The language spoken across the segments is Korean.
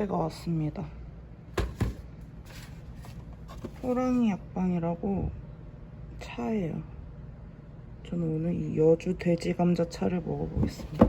택배가 왔습니다. 호랑이 약방이라고 차예요. 저는 오늘 이 여주 돼지 감자 차를 먹어보겠습니다.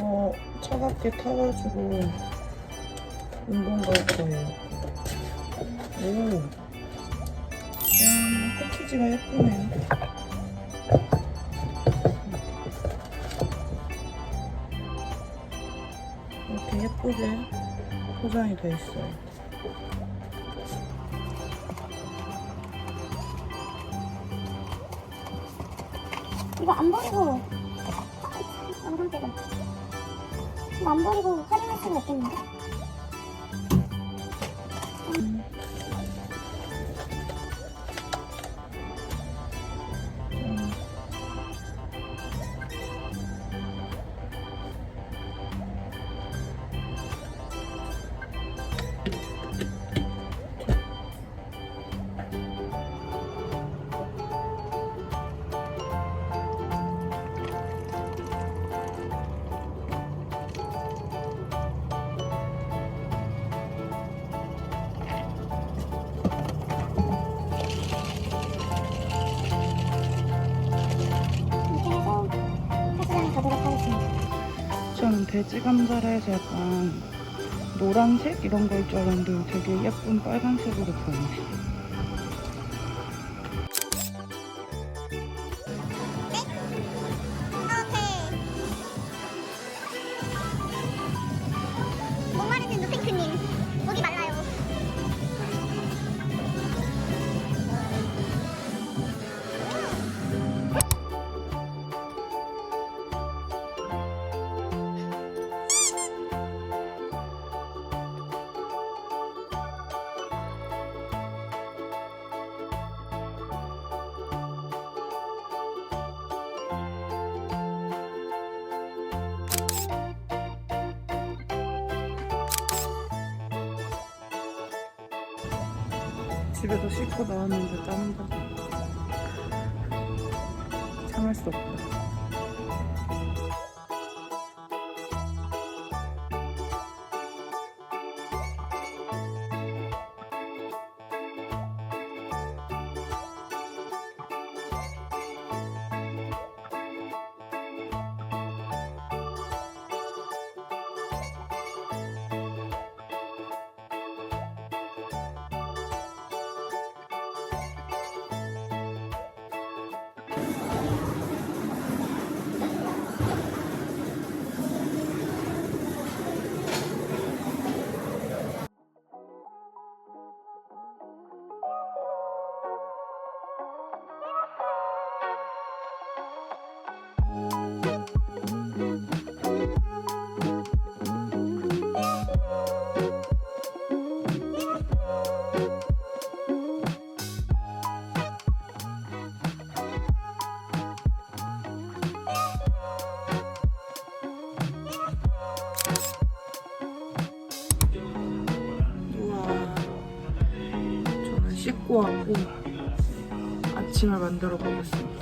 어, 차갑게 타가지고 운동 갈 거예요. 오, 야, 패키지가 예쁘네요. 이렇게 예쁘게 포장이 돼 있어요. 이거 안 버리고 영상 찍은 이거 안 버리고 활용할 수가 있겠는데? 돼지 감자를 해서 약간 노란색 이런 걸줄 알았는데 되게 예쁜 빨간색으로 보이네. 집에서 씻고 나왔는데 땀나서 참을 수 없다. あ! 씻고 왔고 아침을 만들어 보겠습니다.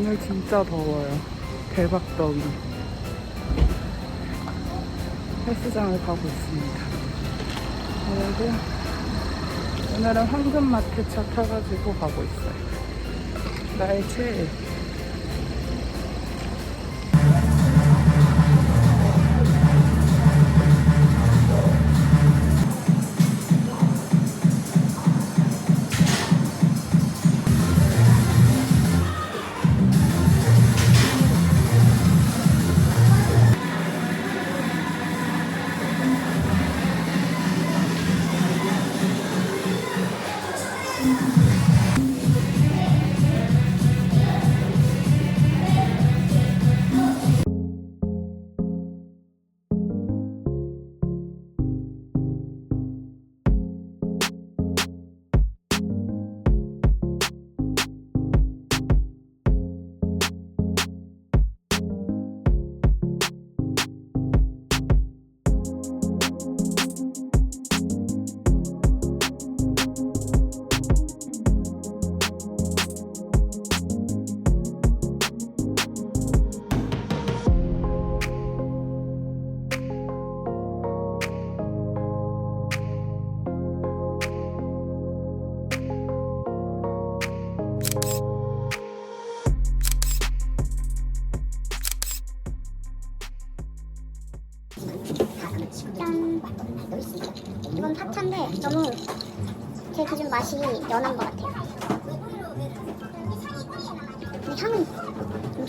오늘 진짜 더워요. 대박 더위. 헬스장을 가고 있습니다. 그리고 오늘은 황금마트 차 타가지고 가고 있어요. 나의 최애.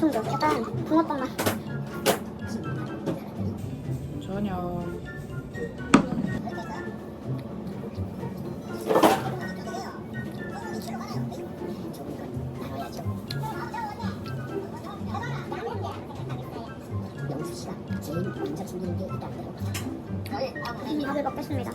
엄청 좋아. 약간 붕어빵 맛. 저녁. 영수 씨가 제일 먼저 준비한 게 있다고 음, 밥을 먹겠습니다.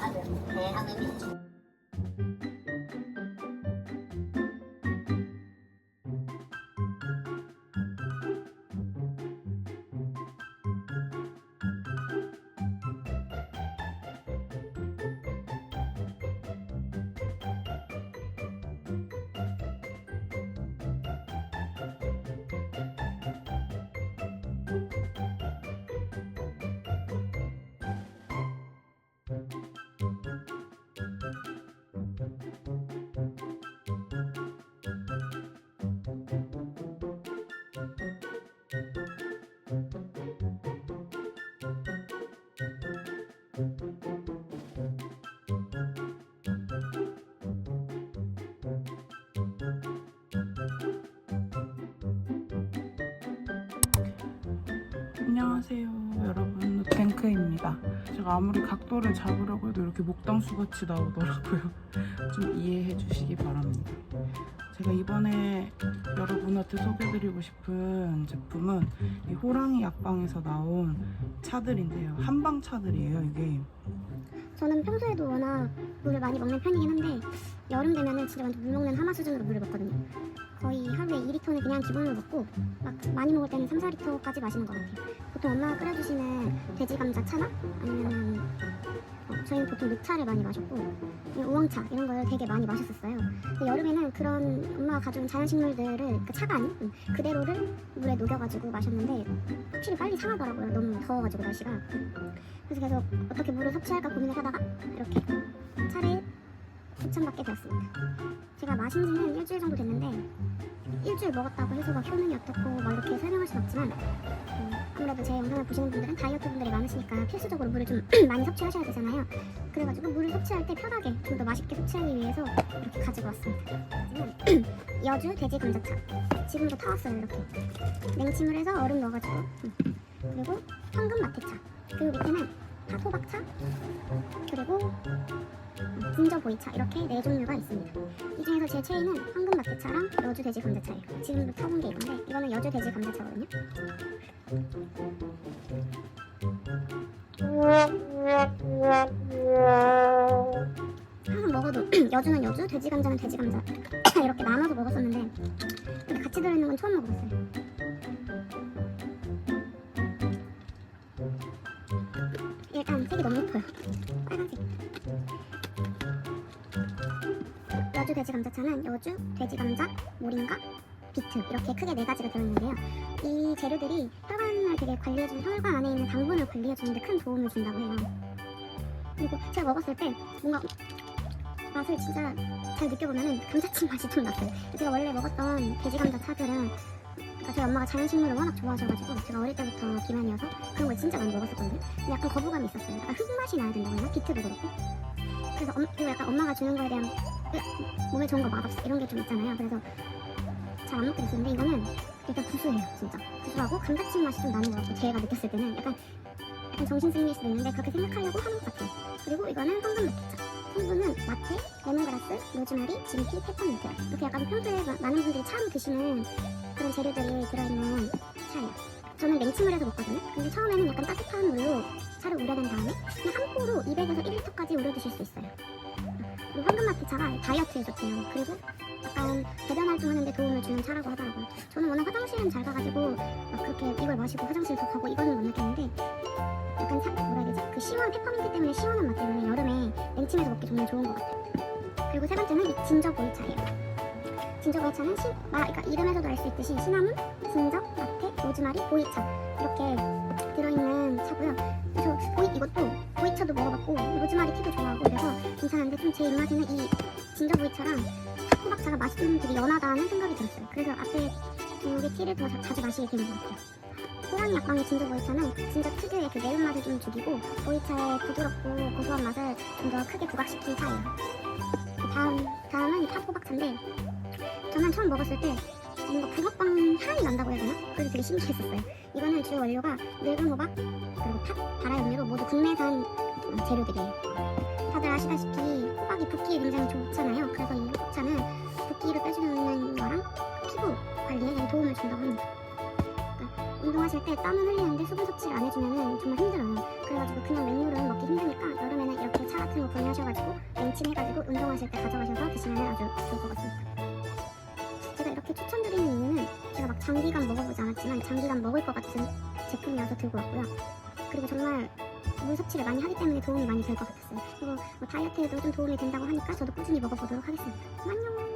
안녕하세요 여러분. 노탱크입니다. 제가 아무리 각도를 잡으려고 해도 이렇게 목당수 같이 나오더라고요. 좀 이해해 주시기 바랍니다. 제가 이번에 여러분한테 소개드리고 싶은 제품은 이 호랑이 약방에서 나온 차들인데요. 한방 차들이에요 이게. 저는 평소에도 워낙 물을 많이 먹는 편이긴 한데 여름 되면은 진짜 완전 물 먹는 하마 수준으로 물을 먹거든요. 거의 하루에 2리터는 그냥 기본으로 먹고 막 많이 먹을 때는 3, 4리터까지 마시는 것 같아요. 보통 엄마가 끓여주시는 돼지 감자 차나 아니면은 어, 저희는 보통 녹차를 많이 마셨고 우엉차 이런 걸 되게 많이 마셨었어요. 여름에는 그런 엄마가 가져온 자연식물들을 그 차가 아닌 음, 그대로를 물에 녹여가지고 마셨는데 확실히 빨리 상하더라고요. 너무 더워가지고 날씨가. 그래서 계속 어떻게 물을 섭취할까 고민을 하다가 이렇게 차를 추천받게 되었습니다. 제가 마신 지는 일주일 정도 됐는데 일주일 먹었다고 해서 막 효능이 어떻고 막 이렇게 설명할 순 없지만 음, 아무래도 제 영상을 보시는 분들은 다이어트 분들이 많으시니까 필수적으로 물을 좀 많이 섭취하셔야 되잖아요. 그래가지고 물을 섭취할 때 편하게 좀 더 맛있게 섭취하기 위해서 이렇게 가지고 왔습니다. 여주 돼지 감자차 지금도 타왔어요 이렇게 냉침을 해서 얼음 넣어가지고 음. 그리고 황금 마테차 그리고 밑에는 팥호박차 그리고 진저 보이차 이렇게 네 종류가 있습니다. 이 중에서 제 최애는 황금 마테차랑 여주 돼지 감자차예요. 지금도 타본 게 이건데 이거는 여주 돼지 감자차거든요. 항상 먹어도 여주는 여주, 돼지 감자는 돼지 감자 이렇게 나눠서 먹었었는데 근데 같이 들어있는 건 처음 먹어봤어요. 일단 색이 너무 예뻐요. 빨간색. 감자차는 여주, 돼지 감자, 모링가, 비트 이렇게 크게 네 가지가 들어있는데요. 이 재료들이 혈관을 되게 관리해주는 혈관 안에 있는 당분을 관리해주는데 큰 도움을 준다고 해요. 그리고 제가 먹었을 때 뭔가 맛을 진짜 잘 느껴보면은 감자칩 맛이 좀 났어요. 제가 원래 먹었던 돼지 감자 차들은 그러니까 저희 엄마가 자연식물을 워낙 좋아하셔가지고 제가 어릴 때부터 비만이어서 그런 걸 진짜 많이 먹었었거든요. 근데 약간 거부감이 있었어요. 약간 흙맛이 나야 된다고 해나 비트도 그렇고. 그래서 엄, 그리고 약간 엄마가 주는 거에 대한 으, 몸에 좋은 거 맛없어 이런 게 좀 있잖아요. 그래서 잘 안 먹게 됐었는데 이거는 일단 구수해요, 진짜. 구수하고 감자칩 맛이 좀 나는 것 같고 제가 느꼈을 때는 약간 약간 정신승리일 수도 있는데 그렇게 생각하려고 하는 것 같아요. 그리고 이거는 황금 라떼차. 성분은 라떼, 레몬그라스, 로즈마리, 진피, 페퍼민트 이렇게 약간 평소에 마- 많은 분들이 차로 드시는 그런 재료들이 들어있는 차예요. 저는 냉침을 해서 먹거든요. 근데 처음에는 약간 따뜻한 물로 차를 우려낸 다음에 그냥 한 포로 200에서 1리터까지 우려 드실 수 있어요. 그리고 황금마트 차가 다이어트에 좋대요. 그리고 약간 배변 활동하는데 도움을 주는 차라고 하더라고요. 저는 워낙 화장실은 잘 가가지고 막 그렇게 이걸 마시고 화장실도 가고 이거는 못 느꼈는데 약간 사, 뭐라 해야 되지? 그 시원 페퍼민트 때문에 시원한 맛 때문에 여름에 냉침해서 먹기 정말 좋은 것 같아요. 그리고 세 번째는 이 진저 보이차예요. 진저 보이차는 시, 아, 그러니까 이름에서도 알 수 있듯이 시나몬, 진저, 라떼, 로즈마리, 보이차 이렇게 보이차도 먹어봤고 로즈마리 티도 좋아하고 그래서 괜찮은데 좀 제 입맛에는 이 진저 보이차랑 타코박차가 맛이 좀 되게 연하다는 생각이 들었어요. 그래서 앞에 두개 티를 더 자- 자주 마시게 되는 것 같아요. 호랑이 약방의 진저 보이차는 진저 특유의 그 매운맛을 좀 죽이고 보이차의 부드럽고 고소한 맛을 좀 더 크게 부각시킨 차예요. 그 다음, 다음은 이 타코박차인데 저는 처음 먹었을 때 뭔가 붕어빵 향이 난다고 해야 되나? 그래서 되게 신기했었어요. 이거는 주 원료가 늙은 호박, 그리고 팥, 발화염료로 모두 국내산 음, 재료들이에요. 다들 아시다시피 호박이 붓기에 굉장히 좋잖아요. 그래서 이 호박차는 붓기를 빼주는 거랑 피부 관리에 도움을 준다고 합니다. 그러니까 운동하실 때 땀을 흘리는데 수분 섭취를 안 해주면 정말 힘들어요. 그래가지고 그냥 맹물은 먹기 힘드니까 여름에는 이렇게 차 같은 거 구매하셔가지고 냉침해가지고 운동하실 때 가져가셔서 드시면 아주 좋을 것 같습니다. 제가 이렇게 추천드리는 이유는 제가 막 장기간 먹어보지 않았지만 장기간 먹을 것 같은 제품이어서 들고 왔고요. 그리고 정말 물 섭취를 많이 하기 때문에 도움이 많이 될 것 같았어요. 그리고 뭐 다이어트에도 좀 도움이 된다고 하니까 저도 꾸준히 먹어보도록 하겠습니다. 안녕!